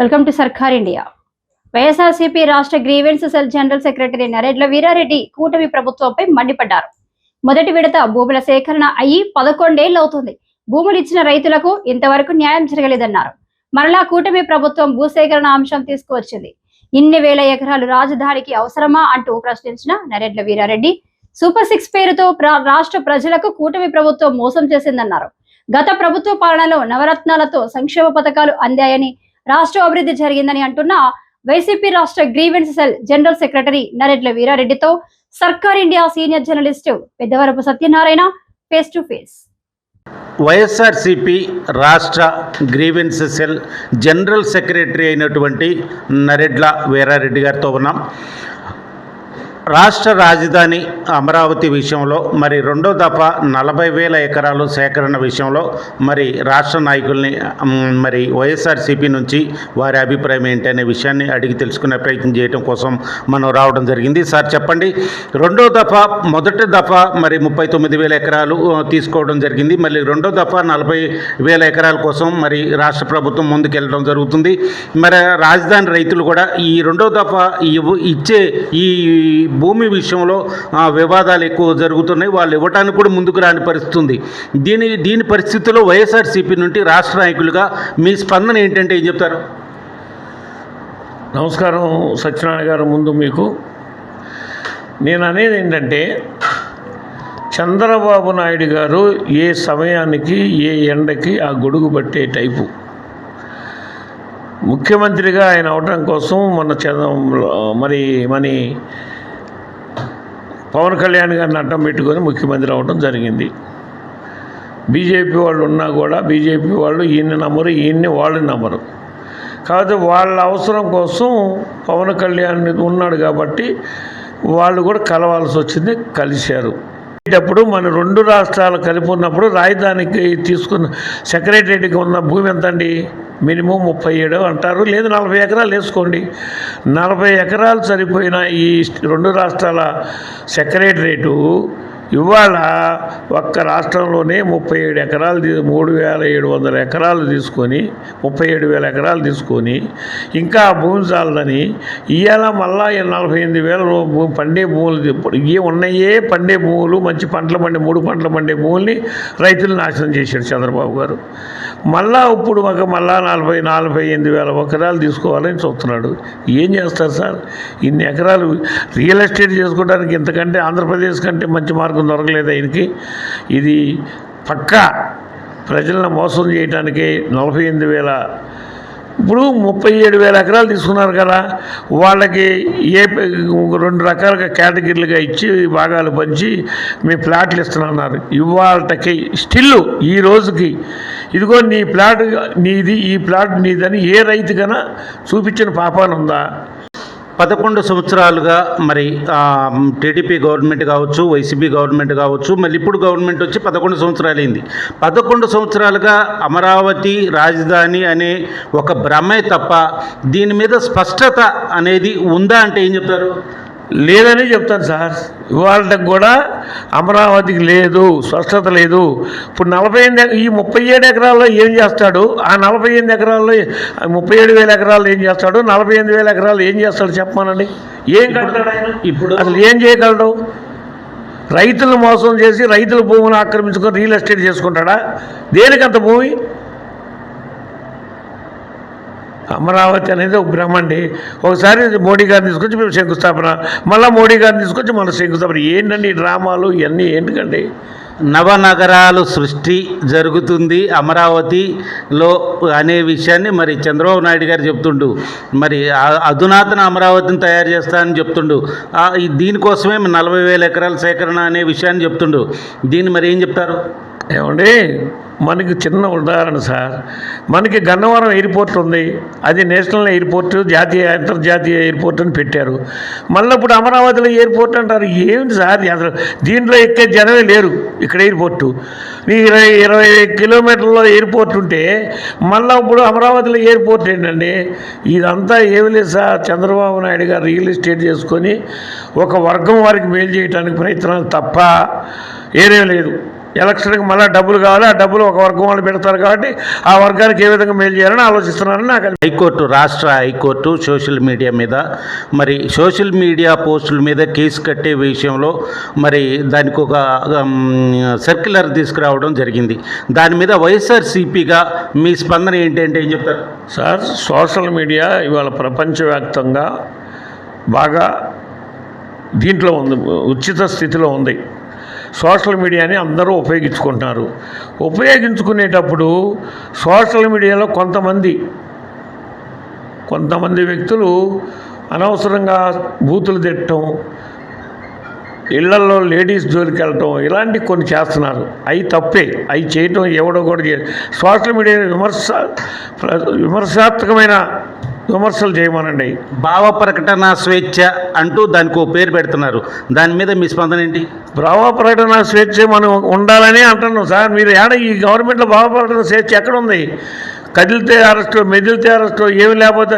Welcome to Sarkar India. YSRCP రాష్ట్ర grievance cell general secretary Nareddla Veerareddy కూటమి ప్రభుత్వంపై మండిపడ్డారు. మొదటి విడత భూముల సేకరణ అయ్యి పదకొండేళ్ళు అవుతుంది. భూములు ఇచ్చిన రైతులకు ఇంతవరకు న్యాయం జరగలేదన్నారు. మరలా కూటమి ప్రభుత్వం భూసేకరణ అంశం తీసుకువచ్చింది. ఇన్ని వేల ఎకరాలు రాజధానికి అవసరమా అంటూ ప్రశ్నించిన నరేడ్ల వీరారెడ్డి సూపర్ సిక్స్ పేరుతో రాష్ట్ర ప్రజలకు కూటమి ప్రభుత్వం మోసం చేసిందన్నారు. గత ప్రభుత్వ పాలనలో నవరత్నాలతో సంక్షేమ పథకాలు అందాయని రాష్ట్ర అభివృద్ధి జరిగిందని అంటున్న వైసీపీ రాష్ట్ర grievance cell general secretary Nareddla వీరారెడ్డితో Sarkar India senior journalist Peddavarapu Satyanarayana face to face. YSRCP Rashtra grievance cell general secretary అయినటువంటి నరెడ్ల వీరారెడ్డి గారితో ఉన్నాం. రాష్ట్ర రాజధాని అమరావతి విషయంలో మరి రెండో దఫా నలభై వేల ఎకరాలు సేకరణ విషయంలో మరి రాష్ట్ర నాయకుల్ని మరి వైఎస్ఆర్సీపీ నుంచి వారి అభిప్రాయం ఏంటి అనే విషయాన్ని అడిగి తెలుసుకునే ప్రయత్నం చేయడం కోసం మనం రావడం జరిగింది. సార్ చెప్పండి. రెండో దఫా మొదటి దఫా మరి ముప్పై తొమ్మిది వేల ఎకరాలు తీసుకోవడం జరిగింది. మళ్ళీ రెండో దఫా నలభై వేల ఎకరాల కోసం మరి రాష్ట్ర ప్రభుత్వం ముందుకెళ్ళడం జరుగుతుంది. మరి రాజధాని రైతులు కూడా ఈ రెండో దఫా ఇచ్చే ఈ భూమి విషయంలో ఆ, వివాదాలు ఎక్కువ జరుగుతున్నాయి. వాళ్ళు ఇవ్వటానికి కూడా ముందుకు రాని పరిస్థితుంది. దీని దీని పరిస్థితుల్లో వైఎస్ఆర్సీపీ నుండి రాష్ట్ర నాయకులుగా మీ స్పందన ఏంటంటే ఏం చెప్తారు? నమస్కారం సత్యనారాయణ గారు ముందు మీకు. నేను అనేది ఏంటంటే చంద్రబాబు నాయుడు గారు ఏ సమయానికి ఏ ఎండకి ఆ గొడుగు పట్టే టైపు. ముఖ్యమంత్రిగా ఆయన అవడం కోసం మన చంద్ర మరి మన పవన్ కళ్యాణ్ గారిని అడ్డం పెట్టుకొని ముఖ్యమంత్రి అవ్వడం జరిగింది. బీజేపీ వాళ్ళు ఉన్నా కూడా బీజేపీ వాళ్ళు ఈయన్ని నమ్మరు ఈయన్ని వాళ్ళు నమ్మరు. కాకపోతే వాళ్ళ అవసరం కోసం పవన్ కళ్యాణ్ ఉన్నాడు కాబట్టి వాళ్ళు కూడా కలవాల్సి వచ్చింది కలిశారు. అప్పుడు మన రెండు రాష్ట్రాలు కలిపి ఉన్నప్పుడు రాజధానికి తీసుకున్న సెక్రటరీకి ఉన్న భూమి ఎంత అండి మినిమం ముప్పై ఏడు అంటారు. లేదు నలభై ఎకరాలు వేసుకోండి. నలభై ఎకరాలు సరిపోయిన ఈ రెండు రాష్ట్రాల సెక్రటరేటు ఇవాళ ఒక్క రాష్ట్రంలోనే ముప్పై ఏడు ఎకరాలు మూడు వేల ఏడు వందల ఎకరాలు తీసుకొని ముప్పై ఏడు వేల ఎకరాలు తీసుకొని ఇంకా భూమి చాలదని ఇవాళ మళ్ళా నలభై ఎనిమిది వేల పండే భూములు ఇవి ఉన్నాయే పండే భూములు మంచి పంటలు పండే మూడు పంటలు పండే భూముల్ని రైతులు నాశనం చేశాడు చంద్రబాబు గారు. మళ్ళా ఇప్పుడు ఒక మళ్ళా నలభై నలభై ఎనిమిది వేల ఎకరాలు తీసుకోవాలని చూస్తున్నాడు. ఏం చేస్తారు సార్? ఇన్ని ఎకరాలు రియల్ ఎస్టేట్ చేసుకోవడానికి ఇంతకంటే ఆంధ్రప్రదేశ్ కంటే మంచి మార్గం దొరకలేదు ఆయనకి. ఇది పక్కా ప్రజలను మోసం చేయడానికి నలభై ఎనిమిది వేల ఇప్పుడు ముప్పై ఏడు వేల ఎకరాలు తీసుకున్నారు కదా. వాళ్ళకి ఏ రెండు రకాలుగా కేటగిరీలుగా ఇచ్చి భాగాలు పంచి మీ ప్లాట్లు ఇస్తున్నారు ఇవాళకి స్టిల్ ఈ రోజుకి ఇదిగో నీ ప్లాట్ నీది ఈ ప్లాట్ నీదని ఏ రైతుకైనా చూపించిన పాపాన ఉందా పదకొండు సంవత్సరాలుగా మరి టీడీపీ గవర్నమెంట్ కావచ్చు వైసీపీ గవర్నమెంట్ కావచ్చు మళ్ళీ ఇప్పుడు గవర్నమెంట్ వచ్చి పదకొండు సంవత్సరాలు అయింది పదకొండు సంవత్సరాలుగా అమరావతి రాజధాని అనే ఒక భ్రమే తప్ప దీని మీద స్పష్టత అనేది ఉందా అంటే ఏం చెప్తారు? లేదని చెప్తాను సార్. ఇవాళకి కూడా అమరావతికి లేదు స్పష్టత లేదు. ఇప్పుడు నలభై ఎనిమిది ఈ ముప్పై ఏడు ఎకరాల్లో ఏం చేస్తాడు? ఆ నలభై ఎనిమిది ఎకరాల్లో ముప్పై ఏడు వేల ఎకరాల్లో ఏం చేస్తాడు? నలభై ఎనిమిది వేల ఎకరాలు ఏం చేస్తాడు చెప్పమానండి? ఏం కడతాడు ఆయన? ఇప్పుడు అసలు ఏం చేయగలడు? రైతులను మోసం చేసి రైతుల భూములు ఆక్రమించుకొని రియల్ ఎస్టేట్ చేసుకుంటాడా? దేనికంత భూమి? అమరావతి అనేది ఒక బ్రహ్మండి. ఒకసారి మోడీ గారిని తీసుకొచ్చి మేము శంకుస్థాపన మళ్ళీ మోడీ గారిని తీసుకొచ్చి మళ్ళీ శంకుస్థాపన. ఏంటండి డ్రామాలు ఇవన్నీ ఏంటండి నవనగరాలు సృష్టి జరుగుతుంది అమరావతిలో అనే విషయాన్ని మరి చంద్రబాబు నాయుడు గారు చెప్తుండు. మరి అధునాతన అమరావతిని తయారు చేస్తానని చెప్తుండు. దీనికోసమే నలభై వేల ఎకరాల సేకరణ అనే విషయాన్ని చెప్తుండు. దీన్ని మరి ఏం చెప్తారు? ఏమండి? మనకి చిన్న ఉదాహరణ సార్. మనకి గన్నవరం ఎయిర్పోర్ట్ ఉంది. అది నేషనల్ ఎయిర్పోర్ట్ జాతీయ అంతర్జాతీయ ఎయిర్పోర్ట్ అని పెట్టారు. మళ్ళీ ఇప్పుడు అమరావతిలో ఎయిర్పోర్ట్ అంటారు. ఏమిటి సార్ అసలు? దీంట్లో ఎక్కే జనమే లేరు ఇక్కడ ఎయిర్పోర్టు. ఇరవై ఇరవై కిలోమీటర్లో ఎయిర్పోర్ట్ ఉంటే మళ్ళీ ఇప్పుడు అమరావతిలో ఎయిర్పోర్ట్ ఏంటండి? ఇదంతా ఏమి లేదు సార్. చంద్రబాబు నాయుడు గారు రియల్ ఎస్టేట్ చేసుకొని ఒక వర్గం వారికి మేలు చేయడానికి ప్రయత్నాలు తప్ప ఏరేం లేదు. ఎలక్షన్కి మళ్ళీ డబ్బులు కావాలి ఆ డబ్బులు ఒక వర్గం వాళ్ళు పెడతారు కాబట్టి ఆ వర్గానికి ఏ విధంగా మేలు చేయాలని ఆలోచిస్తున్నారని నాకు హైకోర్టు రాష్ట్ర హైకోర్టు సోషల్ మీడియా మీద మరి సోషల్ మీడియా పోస్టుల మీద కేసు కట్టే విషయంలో మరి దానికి ఒక సర్క్యులర్ తీసుకురావడం జరిగింది. దాని మీద వైఎస్ఆర్సీపీగా మీ స్పందన ఏంటంటే ఏం చెప్తారు? సార్ సోషల్ మీడియా ఇవాళ ప్రపంచవ్యాప్తంగా బాగా దీంట్లో ఉంది ఉచిత స్థితిలో ఉంది. సోషల్ మీడియాని అందరూ ఉపయోగించుకుంటున్నారు. ఉపయోగించుకునేటప్పుడు సోషల్ మీడియాలో కొంతమంది కొంతమంది వ్యక్తులు అనవసరంగా బూతులు తిట్టడం ఇళ్ళలో లేడీస్ జోలికి వెళ్ళటం ఇలాంటి కొన్ని చేస్తున్నారు. అవి తప్పే అవి చేయటం ఎవడో కూడా చేయ సోషల్ మీడియా విమర్శ విమర్శాత్మకమైన విమర్శలు చేయమనండి. భావ ప్రకటన స్వేచ్ఛ అంటూ దానికి పేరు పెడుతున్నారు. దాని మీద మీ స్పందన ఏంటి? భావ ప్రకటన స్వేచ్ఛ మనం ఉండాలని అంటున్నాం సార్. మీరు ఏడ ఈ గవర్నమెంట్లో భావ ప్రకటన స్వేచ్ఛ ఎక్కడ ఉంది కదిలితే అరెస్టు మెదిలితే అరెస్టు ఏమి లేకపోతే